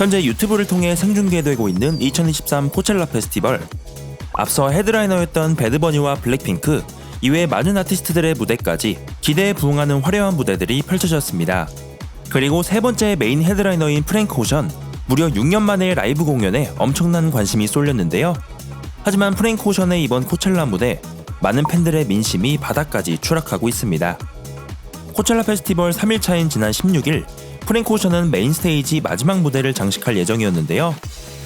현재 유튜브를 통해 생중계되고 있는 2023 코첼라 페스티벌. 앞서 헤드라이너였던 배드버니와 블랙핑크, 이외 많은 아티스트들의 무대까지 기대에 부응하는 화려한 무대들이 펼쳐졌습니다. 그리고 세 번째 메인 헤드라이너인 프랭크 오션, 무려 6년 만에 라이브 공연에 엄청난 관심이 쏠렸는데요. 하지만 프랭크 오션의 이번 코첼라 무대, 많은 팬들의 민심이 바닥까지 추락하고 있습니다. 코첼라 페스티벌 3일차인 지난 16일, 프랭크 오션은 메인 스테이지 마지막 무대를 장식할 예정이었는데요.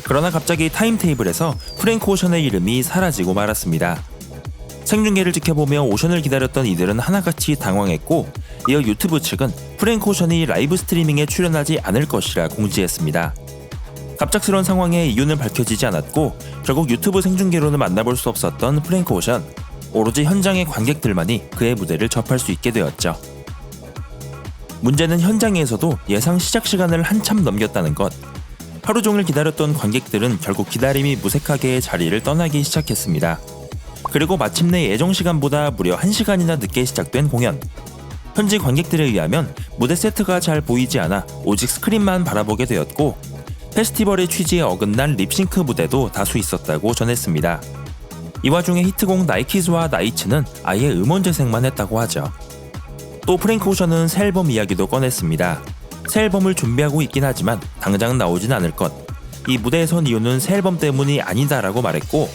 그러나 갑자기 타임테이블에서 프랭크 오션의 이름이 사라지고 말았습니다. 생중계를 지켜보며 오션을 기다렸던 이들은 하나같이 당황했고 이어 유튜브 측은 프랭크 오션이 라이브 스트리밍에 출연하지 않을 것이라 공지했습니다. 갑작스런 상황에 이유는 밝혀지지 않았고 결국 유튜브 생중계로는 만나볼 수 없었던 프랭크 오션 오로지 현장의 관객들만이 그의 무대를 접할 수 있게 되었죠. 문제는 현장에서도 예상 시작 시간을 한참 넘겼다는 것. 하루 종일 기다렸던 관객들은 결국 기다림이 무색하게 자리를 떠나기 시작했습니다. 그리고 마침내 예정 시간보다 무려 1시간이나 늦게 시작된 공연. 현지 관객들에 의하면 무대 세트가 잘 보이지 않아 오직 스크린만 바라보게 되었고 페스티벌의 취지에 어긋난 립싱크 무대도 다수 있었다고 전했습니다. 이 와중에 히트곡 나이키즈와 나이츠는 아예 음원 재생만 했다고 하죠. 또 프랭크 오션은 새 앨범 이야기도 꺼냈습니다. 새 앨범을 준비하고 있긴 하지만 당장 나오진 않을 것. 이 무대에 선 이유는 새 앨범 때문이 아니다라고 말했고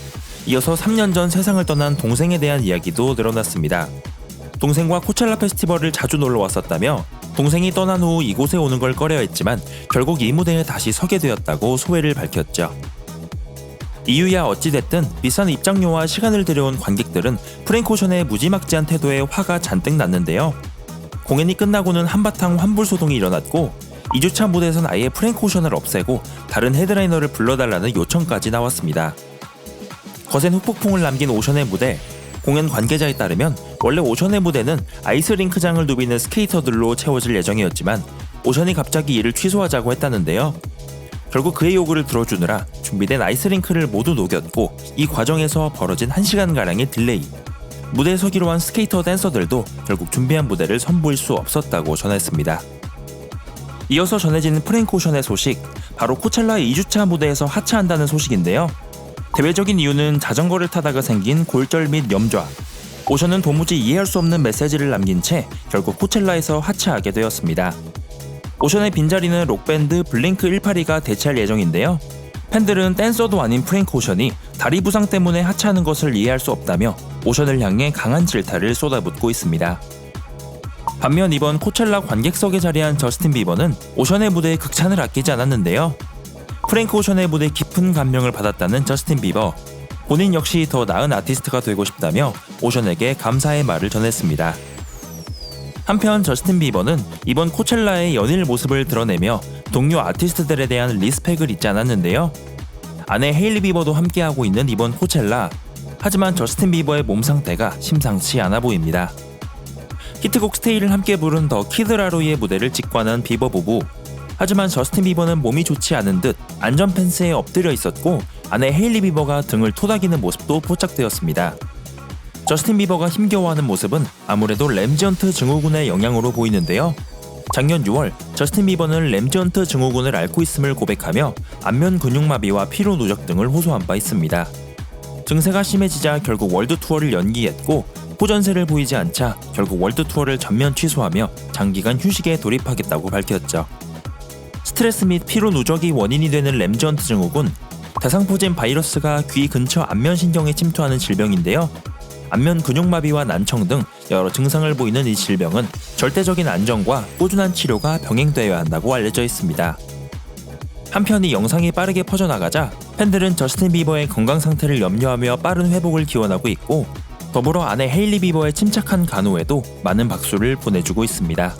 이어서 3년 전 세상을 떠난 동생에 대한 이야기도 늘어났습니다. 동생과 코첼라 페스티벌을 자주 놀러 왔었다며 동생이 떠난 후 이곳에 오는 걸 꺼려했지만 결국 이 무대에 다시 서게 되었다고 소회를 밝혔죠. 이유야 어찌됐든 비싼 입장료와 시간을 들여온 관객들은 프랭코션의 무지막지한 태도에 화가 잔뜩 났는데요. 공연이 끝나고는 한바탕 환불 소동이 일어났고 2주차 무대에선 아예 프랭코션을 없애고 다른 헤드라이너를 불러달라는 요청까지 나왔습니다. 거센 후폭풍을 남긴 오션의 무대 공연 관계자에 따르면 원래 오션의 무대는 아이스링크장을 누비는 스케이터들로 채워질 예정이었지만 오션이 갑자기 이를 취소하자고 했다는데요. 결국 그의 요구를 들어주느라 준비된 아이스링크를 모두 녹였고 이 과정에서 벌어진 1시간가량의 딜레이 무대에 서기로 한 스케이터 댄서들도 결국 준비한 무대를 선보일 수 없었다고 전했습니다. 이어서 전해지는 프랭크 오션의 소식 바로 코첼라의 2주차 무대에서 하차한다는 소식인데요. 대외적인 이유는 자전거를 타다가 생긴 골절 및 염좌. 오션은 도무지 이해할 수 없는 메시지를 남긴 채 결국 코첼라에서 하차하게 되었습니다. 오션의 빈자리는 록밴드 블링크 182가 대체할 예정인데요. 팬들은 댄서도 아닌 프랭크 오션이 다리 부상 때문에 하차하는 것을 이해할 수 없다며 오션을 향해 강한 질타를 쏟아붓고 있습니다. 반면 이번 코첼라 관객석에 자리한 저스틴 비버는 오션의 무대에 극찬을 아끼지 않았는데요. 프랭크 오션의 무대 깊은 감명을 받았다는 저스틴 비버. 본인 역시 더 나은 아티스트가 되고 싶다며 오션에게 감사의 말을 전했습니다. 한편 저스틴 비버는 이번 코첼라의 연일 모습을 드러내며 동료 아티스트들에 대한 리스펙을 잊지 않았는데요. 아내 헤일리 비버도 함께하고 있는 이번 코첼라. 하지만 저스틴 비버의 몸 상태가 심상치 않아 보입니다. 히트곡 스테이를 함께 부른 더 키드라로이의 무대를 직관한 비버 부부. 하지만 저스틴 비버는 몸이 좋지 않은 듯 안전 펜스에 엎드려 있었고 아내 헤일리 비버가 등을 토닥이는 모습도 포착되었습니다. 저스틴 비버가 힘겨워하는 모습은 아무래도 램지언트 증후군의 영향으로 보이는데요. 작년 6월 저스틴 비버는 램지언트 증후군을 앓고 있음을 고백하며 안면 근육마비와 피로 누적 등을 호소한 바 있습니다. 증세가 심해지자 결국 월드 투어를 연기했고 호전세를 보이지 않자 결국 월드 투어를 전면 취소하며 장기간 휴식에 돌입하겠다고 밝혔죠. 스트레스 및 피로 누적이 원인이 되는 램지언트 증후군 대상포진 바이러스가 귀 근처 안면 신경에 침투하는 질병인데요. 안면 근육마비와 난청 등 여러 증상을 보이는 이 질병은 절대적인 안정과 꾸준한 치료가 병행되어야 한다고 알려져 있습니다. 한편 이 영상이 빠르게 퍼져나가자 팬들은 저스틴 비버의 건강 상태를 염려하며 빠른 회복을 기원하고 있고 더불어 아내 헤일리 비버의 침착한 간호에도 많은 박수를 보내주고 있습니다.